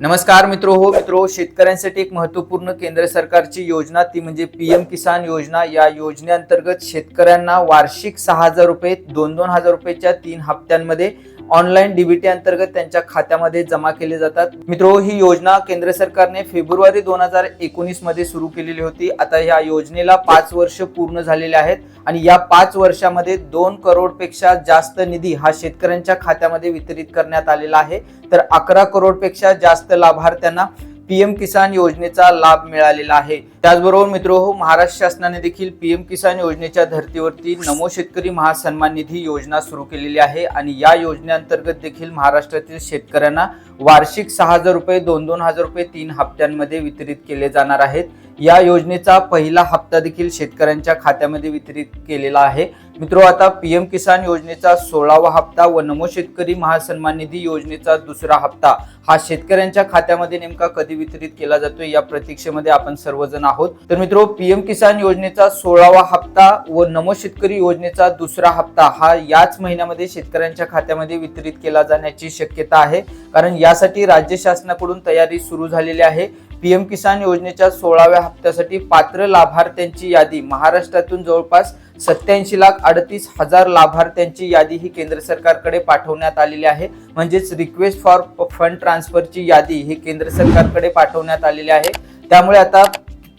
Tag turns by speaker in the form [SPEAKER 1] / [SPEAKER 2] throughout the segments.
[SPEAKER 1] नमस्कार मित्रो हो मित्रो शेतकऱ्यांसाठी एक महत्त्वपूर्ण केंद्र सरकारची योजना ती म्हणजे पीएम किसान योजना. या योजनेअंतर्गत शेतकऱ्यांना वार्षिक सहा हजार रुपये दोन दोन हजार रुपयेच्या तीन हप्त्यांमध्ये ऑनलाईन डीबीटी अंतर्गत त्यांच्या खात्यामध्ये जमा केले जातात. मित्रो ही योजना केंद्र सरकारने फेब्रुवारी दोन हजार एकोणीसमध्ये सुरू केलेली होती. आता या योजनेला पाच वर्ष पूर्ण झालेले आहेत आणि या पाच वर्षामध्ये दोन करोडपेक्षा जास्त निधी हा शेतकऱ्यांच्या खात्यामध्ये वितरित करण्यात आलेला आहे. तर अकरा करोडपेक्षा जास्त लाभार्थ्यांना पीएम किसान योजनेचा लाभ मिळालेला आहे. त्याचबरोबर मित्र हो महाराष्ट्र शासनाने देखील पी एम किसान योजनेच्या धर्तीवरती नमो शेतकरी महासन्मान निधी योजना सुरू केलेली आहे आणि या योजनेअंतर्गत देखील महाराष्ट्रातील शेतकऱ्यांना वार्षिक सहा हजार रुपये दोन दोन हजार रुपये तीन हप्त्यांमध्ये वितरित केले जाणार आहेत. या योजनेचा पहिला हप्ता देखील शेतकऱ्यांच्या खात्यामध्ये वितरित केलेला आहे. मित्रो आता पी एम किसान योजनेचा सोळावा हप्ता व नमो शेतकरी महासन्मान निधी योजनेचा दुसरा हप्ता हा शेतकऱ्यांच्या खात्यामध्ये नेमका कधी वितरित केला जातोय या प्रतीक्षेमध्ये आपण सर्वजण आहोत. तर मित्रो पीएम किसान योजनेचा सोळावा हप्ता व नमो शेतकरी योजनेचा दुसरा हप्ता हा याच महिन्यामध्ये शेतकऱ्यांच्या खात्यामध्ये वितरित केला जाण्याची शक्यता आहे. कारण यासाठी राज्य शासनाकडून तयारी सुरू झालेली आहे. पीएम किसान योजनेच्या सोळाव्या हप्त्यासाठी पात्र लाभार्थ्यांची यादी महाराष्ट्रातून जवळपास सत्याऐंशी लाख अडतीस हजार लाभार्थ्यांची यादी ही केंद्र सरकारकडे पाठवण्यात आलेली आहे. म्हणजेच रिक्वेस्ट फॉर फंड ट्रान्सफरची यादी ही केंद्र सरकारकडे पाठवण्यात आलेली आहे. त्यामुळे आता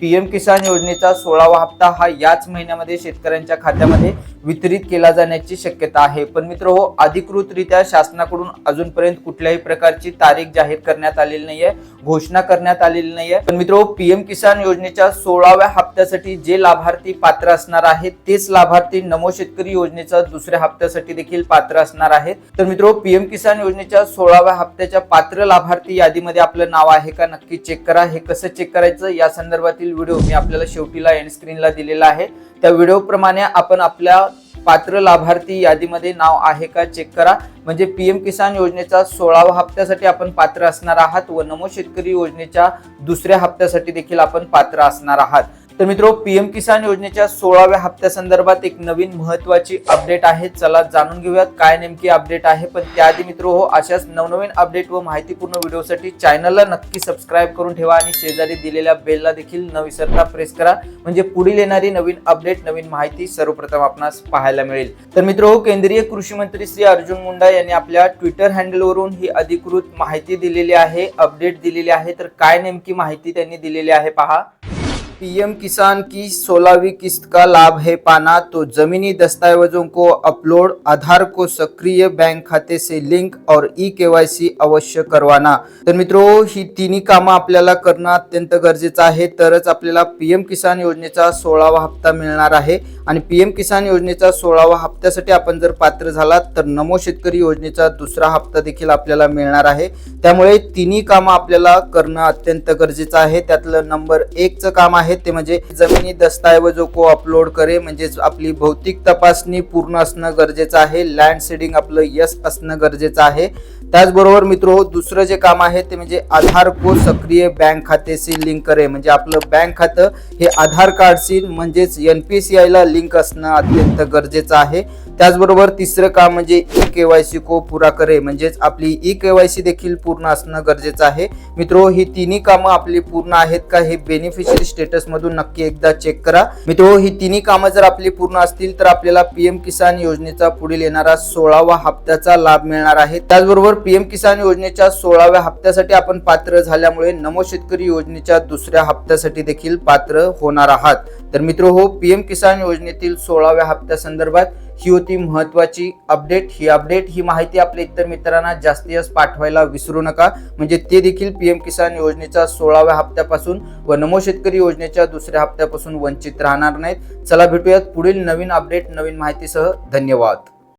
[SPEAKER 1] पीएम किसान योजनेचा सोळावा हप्ता हा याच महिन्यामध्ये शेतकऱ्यांच्या खात्यामध्ये वितरित केला जाण्याची शक्यता आहे. पण मित्र हो अधिकृतरित्या शासनाकडून अजूनपर्यंत कुठल्याही प्रकारची तारीख जाहीर करण्यात आलेली नाहीये घोषणा करण्यात आलेली नाहीये. पण मित्र हो, पीएम किसान योजनेच्या सोळाव्या हप्त्यासाठी जे लाभार्थी पात्र असणार आहेत तेच लाभार्थी नमो शेतकरी योजनेचा दुसऱ्या हप्त्यासाठी देखील पात्र असणार आहेत. तर मित्र हो, पीएम किसान योजनेच्या सोळाव्या हप्त्याच्या पात्र लाभार्थी यादीमध्ये आपलं नाव आहे का? नक्की चेक करा. हे कसं चेक करायचं? या संदर्भातील व्हिडिओ मी आपल्याला शेवटीला एंड स्क्रीनला दिलेला आहे. त्या व्हिडिओप्रमाणे आपण आपल्या पात्र लाभार्थी यादीमध्ये नाव आहे का चेक करा. म्हणजे पी एम किसान योजनेचा सोळावा हप्त्यासाठी आपण पात्र असणार आहात व नमो शेतकरी योजनेच्या दुसऱ्या हप्त्यासाठी देखील आपण पात्र असणार आहात. तर मित्रो पीएम किसान योजनेच्या सोळाव्या हप्त्यासंदर्भात एक नवीन महत्वाची अपडेट आहे. चला जाणून घेऊयात काय नेमकी अपडेट आहे. पण त्याआधी मित्रो हो अशाच नवनवीन अपडेट व माहितीपूर्ण व्हिडिओसाठी चॅनलला नक्की सबस्क्राईब करून ठेवा आणि शेजारी दिलेल्या बेलला देखील न विसरता प्रेस करा. म्हणजे पुढील येणारी नवीन अपडेट नवीन माहिती सर्वप्रथम आपणास पाहायला मिळेल. तर मित्रो हो, केंद्रीय कृषी मंत्री श्री अर्जुन मुंडा यांनी आपल्या ट्विटर हँडलवरून ही अधिकृत माहिती दिलेली आहे अपडेट दिलेली आहे. तर काय नेमकी माहिती त्यांनी दिलेली आहे पहा. पीएम किसान की सोलहवीं किस्त का लाभ है पाना तो जमीनी दस्तावेजों को अपलोड आधार को सक्रिय बैंक खाते से लिंक और ई केवायसी अवश्य करवाना। तर मित्रो ही तिन्ही कामं आपल्याला करणं अत्यंत गरजेचं आहे. तरच आपल्याला पीएम किसान योजनेचा सोळावा हप्ता मिळणार आहे. आणि पीएम किसान योजनेचा सोळावा हप्त्यासाठी आपण जर पात्र झालात तर नमो शेतकरी योजनेचा दुसरा हप्ता देखील आपल्याला मिळणार आहे. त्यामुळे तिन्ही कामं आपल्याला करणं अत्यंत गरजेचं आहे. त्यातलं नंबर एकचं काम आहे ते म्हणजे जमिनी दस्तावेजो को अपलोड करे म्हणजेच आपली भौतिक तपासणी पूर्ण असणं गरजेचं आहे लँड सेडिंग आपलं यस असणं गरजेचं आहे. त्याचबरोबर मित्र दुसरं जे काम आहे ते म्हणजे आधार को सक्रिय बँक खात्याशी लिंक करे म्हणजे आपलं बँक खातं हे आधार कार्डशी म्हणजेच एन पी सी आयला लिंक असणं अत्यंत गरजेचं आहे. त्याचबरोबर तिसरं काम म्हणजे ई के वाय सी को पुरा करे. म्हणजेच आपली ई के वाय सी देखील पूर्ण असणं गरजेचं आहे. मित्रो ही तिन्ही कामं आपली पूर्ण आहेत का हे बेनिफिशियरी स्टेटस मधून नक्की एकदा चेक करा. मित्रो ही तिन्ही कामं जर आपली पूर्ण असतील तर आपल्याला पीएम किसान योजनेचा पुढील येणारा सोळावा हप्त्याचा लाभ मिळणार आहे. त्याचबरोबर पीएम किसान योजनेच्या सोळाव्या हप्त्यासाठी आपण पात्र झाल्यामुळे नमो शेतकरी योजनेच्या दुसऱ्या हप्त्यासाठी देखील पात्र होणार आहात. तर मित्र हो पीएम किसान योजनेतील सोळाव्या हप्त्यासंदर्भात ही होती महत्वाची अपडेट ही अपडेट ही माहिती आपल्या इतर मित्रांना जास्तीत जास्त पाठवायला विसरू नका. म्हणजे ते देखील पीएम किसान योजनेचा सोळाव्या हप्त्यापासून व नमो शेतकरी योजनेच्या दुसऱ्या हप्त्यापासून वंचित राहणार नाहीत. चला भेटूयात पुढील नवीन अपडेट नवीन माहितीसह. धन्यवाद.